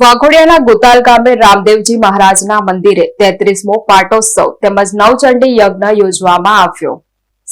વાઘોડિયાના ગોતાલ ગામે રામદેવજી મહારાજના મંદિરે તેત્રીસમો પાટોત્સવ તેમજ નવચંડી યજ્ઞ યોજવામાં આવ્યો.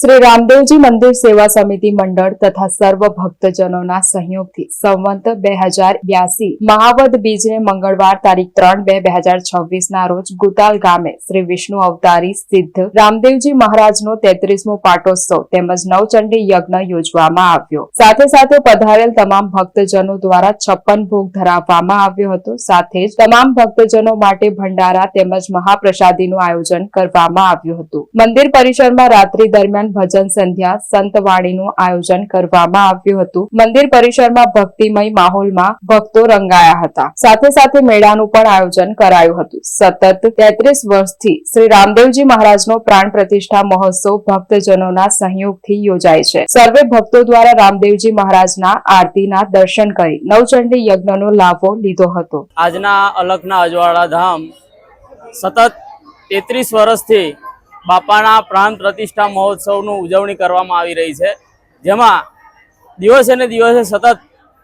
શ્રી રામદેવજી મંદિર સેવા સમિતિ મંડળ તથા સર્વ ભક્તજનોના સહયોગથી સંવંત બે હજાર બ્યાસી મહાવદ બીજને મંગળવાર તારીખ ત્રણ બે બે હજાર છવ્વીસ રોજ ગુતાલ ગામે શ્રી વિષ્ણુ અવતારી સિદ્ધ રામદેવજી મહારાજનો તેત્રીસમો પાટોત્સવ તેમજ નવચંડી યજ્ઞ યોજવામાં આવ્યો. સાથે સાથે પધારેલ તમામ ભક્તજનો દ્વારા છપ્પન ભોગ ધરાવવામાં આવ્યો હતો. સાથે જ તમામ ભક્તજનો માટે ભંડારા તેમજ મહાપ્રસાદીનું આયોજન કરવામાં આવ્યું હતું. મંદિર પરિસરમાં રાત્રિ દરમિયાન ભજન સંધ્યા સંતવાણીનું આયોજન કરવામાં આવ્યું હતું. મંદિર પરિસરમાં ભક્તિમય માહોલમાં ભક્તો રંગાયા હતા. સાથે સાથે મેળાનું પણ આયોજન કરાયું હતું. સતત તેત્રીસ વર્ષથી શ્રી રામદેવજી મહારાજનો પ્રાણ પ્રતિષ્ઠા મહોત્સવ ભક્તજનોના સહયોગથી યોજાય છે. સર્વે ભક્તો દ્વારા રામદેવજી મહારાજના આરતીના દર્શન કરી નવચંડી યજ્ઞનો લાભો લીધો હતો. આજના અલગના અજવાળા ધામ સતત તેત્રીસ વર્ષથી બાપાના પ્રાણ પ્રતિષ્ઠા મહોત્સવનું ઉજવણી કરવામાં આવી રહી છે. જેમાં દિવસે ને દિવસે સતત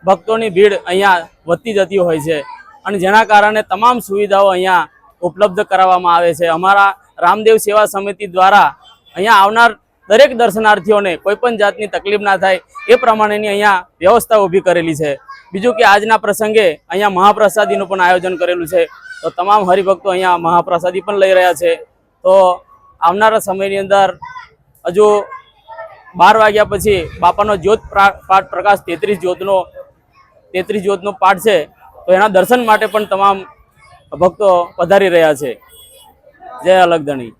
ભક્તોની ભીડ અહીંયા વધતી જતી હોય છે અને જેના કારણે તમામ સુવિધાઓ અહીંયા ઉપલબ્ધ કરાવવામાં આવે છે. અમારા રામદેવ સેવા સમિતિ દ્વારા અહીંયા આવનાર દરેક દર્શનાર્થીઓને કોઈ પણ જાતની તકલીફ ના થાય એ પ્રમાણેની અહીંયા વ્યવસ્થા ઊભી કરેલી છે. બીજું કે આજના પ્રસંગે અહીંયા મહાપ્રસાદીનું પણ આયોજન કરેલું છે. તો તમામ હરિભક્તો અહીંયા મહાપ્રસાદી પણ લઈ રહ્યા છે. તો આવનારા સમયની અંદર હજુ બાર વાગ્યા પછી બાપાનો જ્યોત પાઠ પ્રકાશ તેત્રીસ જ્યોતનો તેત્રીસ જ્યોતનો પાઠ છે, તો એના દર્શન માટે પણ તમામ ભક્તો પધારી રહ્યા છે. જય અલગધણી